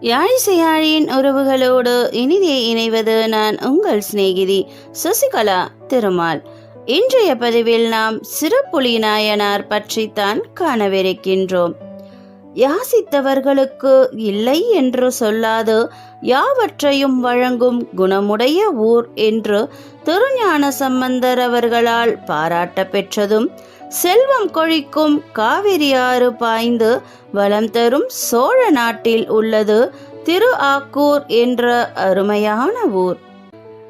யாழிசையாழியின் உறவுகளோடு இனிதே இணைவது நான் உங்கள் சிநேகிதி சசிகலா திருமால். இன்றைய பதிவில் நாம் சிறப்புலி நாயனார் பற்றித்தான் காணவிருக்கின்றோம். யாசித்தவர்களுக்கு இல்லை என்று சொல்லாது யாவற்றையும் வழங்கும் குணமுடைய ஊர் என்று திருஞான சம்பந்தர் அவர்களால் பாராட்ட பெற்றதும் செல்வம் கொழிக்கும் காவிரி ஆறு பாய்ந்து வளம் தரும் சோழ நாட்டில் உள்ளது திரு ஆக்கூர் என்ற அருமையான ஊர்.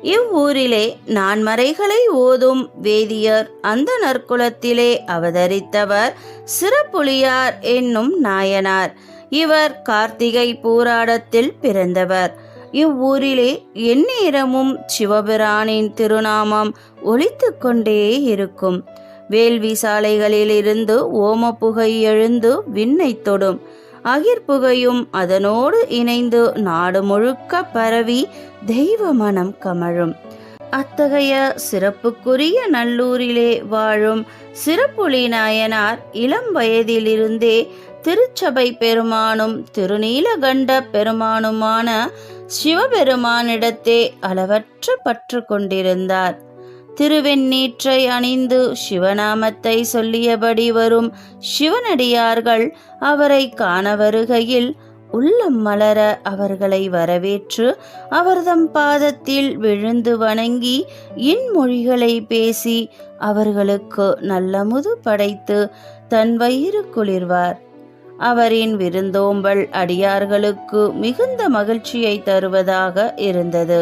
இவ்வூரிலே நான்மறைகளை ஓதும் வேதியர் அந்த நற்குலத்திலே அவதரித்தவர் சிறப்புலியார் என்னும் நாயனார். இவர் கார்த்திகை பூராடத்தில் பிறந்தவர். இவ்வூரிலே எந்நேரமும் சிவபிரானின் திருநாமம் ஒழித்து கொண்டே இருக்கும். வேள்வி சாலைகளிலிருந்து ஓம புகை எழுந்து விண்ணை தொடும். அகிர்புகையும் அதனோடு இணைந்து நாடு முழுக்க பரவி தெய்வ மனம் கமழும். அத்தகைய சிறப்புக்குரிய நல்லூரிலே வாழும் சிறப்புலி நாயனார் இளம் வயதிலிருந்தே திருச்சபை பெருமானும் திருநீலகண்ட பெருமானுமான சிவபெருமானிடத்தே அளவற்ற பற்று கொண்டிருந்தார். திருவெண்ணீற்றை அணிந்து சிவநாமத்தை சொல்லியபடி வரும் சிவனடியார்கள் அவரை காண வருகையில் உள்ளம் மலர அவர்களை வரவேற்று அவர்தம் பாதத்தில் விழுந்து வணங்கி இன்மொழிகளை பேசி அவர்களுக்கு நல்லமுது படைத்து தன் வயிறு குளிர்வார். அவரின் விருந்தோம்பல் அடியார்களுக்கு மிகுந்த மகிழ்ச்சியை தருவதாக இருந்தது.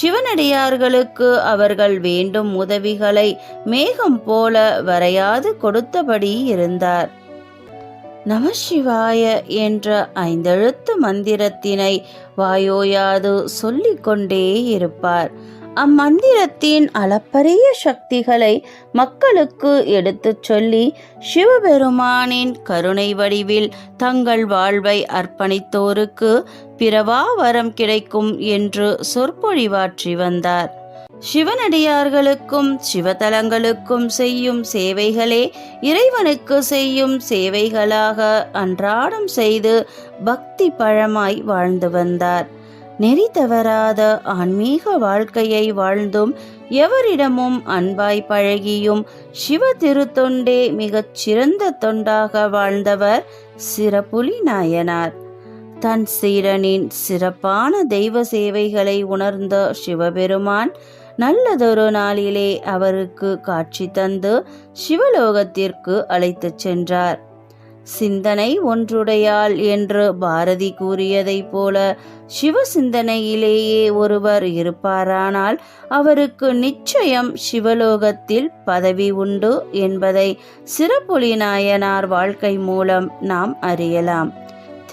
சிவனடியார்களுக்கு அவர்கள் வேண்டும் உதவிகளை மேகம் போல வரையாது கொடுத்தபடி இருந்தார். நமசிவாய என்ற ஐந்தெழுத்து மந்திரத்தினை வாயோயாது சொல்லிக்கொண்டே இருப்பார். அம்மந்திரத்தின் அளப்பரிய சக்திகளை மக்களுக்கு எடுத்துச் சொல்லி சிவபெருமானின் கருணை வடிவில் தங்கள் வாழ்வை அர்ப்பணித்தோருக்கு பிறவா வரம் கிடைக்கும் என்று சொற்பொழிவாற்றி வந்தார். சிவனடியார்களுக்கும் சிவதலங்களுக்கும் செய்யும் சேவைகளே இறைவனுக்கு செய்யும் சேவைகளாக அன்றாடம் செய்து பக்தி பழமாய் வாழ்ந்து வந்தார். நெறி தவறாத ஆன்மீக வாழ்க்கையை வாழ்ந்தும் எவரிடமும் அன்பாய் பழகியும் சிவ திருத்தொண்டே மிகச் சிறந்த தொண்டாக வாழ்ந்தவர் சிறப்புலி நாயனார். தன் சீரனின் சிறப்பான தெய்வ சேவைகளை உணர்ந்த சிவபெருமான் நல்லதொரு நாளிலே அவருக்கு காட்சி தந்து சிவலோகத்திற்கு அழைத்துச் சென்றார். சிந்தனை ஒன்றுடையாள் என்று பாரதி கூறியதைப் போல சிவ சிந்தனையிலேயே ஒருவர் இருப்பாரானால் அவருக்கு நிச்சயம் சிவலோகத்தில் பதவி உண்டு என்பதை சிறப்புலி நாயனார் வாழ்க்கை மூலம் நாம் அறியலாம்.